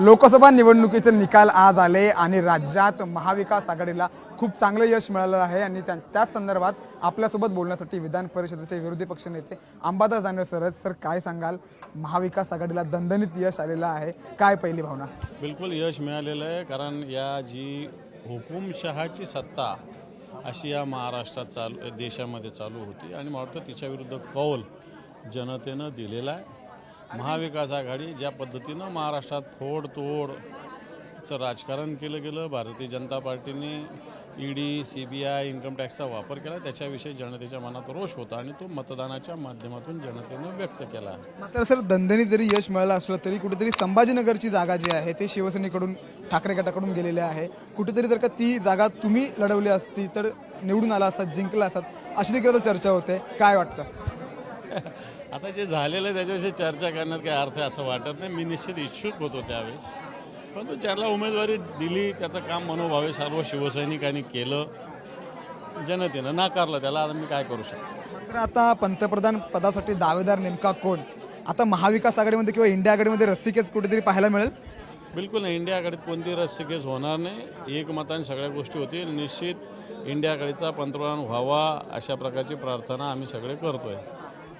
लोकसभा निवडणुकीचे निकाल आज आले आणि राज्यात महाविकास आघाडीला खूप चांगलं यश मिळालं आहे आणि त्या त्याच संदर्भात आपल्यासोबत बोलण्यासाठी विधान परिषदेचे विरोधी पक्षनेते अंबादास दानवे सर सर काय सांगाल? महाविकास आघाडीला दणदणीत यश आलेलं आहे. काय पहिली भावना? बिलकुल यश मिळालेलं आहे कारण या जी हुकुमशहाची सत्ता अशी या महाराष्ट्रात चालू देशामध्ये चालू होती आणि मला वाटतं तिच्याविरुद्ध कौल जनतेनं दिलेला आहे. महाविकास आघाडी ज्या पद्धतीनं महाराष्ट्रात फोडतोडचं राजकारण केलं गेलं Bharatiya Janata पार्टीने ED C B I income टॅक्सचा वापर केला त्याच्याविषयी जनतेच्या मनात रोष होता आणि तो मतदानाच्या माध्यमातून जनतेने व्यक्त केला. आहे मात्र सर दणदणीत जरी यश मिळालं असलं तरी कुठेतरी संभाजीनगरची जागा जी आहे ते शिवसेनेकडून ठाकरे गटाकडून गेलेली आहे. कुठेतरी जर का ती जागा तुम्ही लढवली असती तर निवडून आला असतात जिंकला असतात अशी देखील आता चर्चा होते. काय वाटतं? आता जे झालेलं आहे त्याच्याविषयी चर्चा करण्यात काही अर्थ आहे असं वाटत नाही. मी निश्चित इच्छुक होतो त्यावेळेस. परंतु ज्याला उमेदवारी दिली त्याचं काम मनोभावे सर्व शिवसैनिकांनी केलं. जनतेनं नाकारलं त्याला आता मी काय करू शकतो? मात्र आता पंतप्रधान पदासाठी दावेदार नेमका कोण? आता महाविकास आघाडीमध्ये किंवा इंडिया आघाडीमध्ये रस्सीकेच कुठेतरी पाहायला मिळेल? बिलकुल नाही. इंडिया आघाडीत कोणती रस्सीकेस होणार नाही. एकमताने सगळ्या गोष्टी होतील. निश्चित इंडिया आघाडीचा पंतप्रधान व्हावा अशा प्रकारची प्रार्थना आम्ही सगळे करतोय.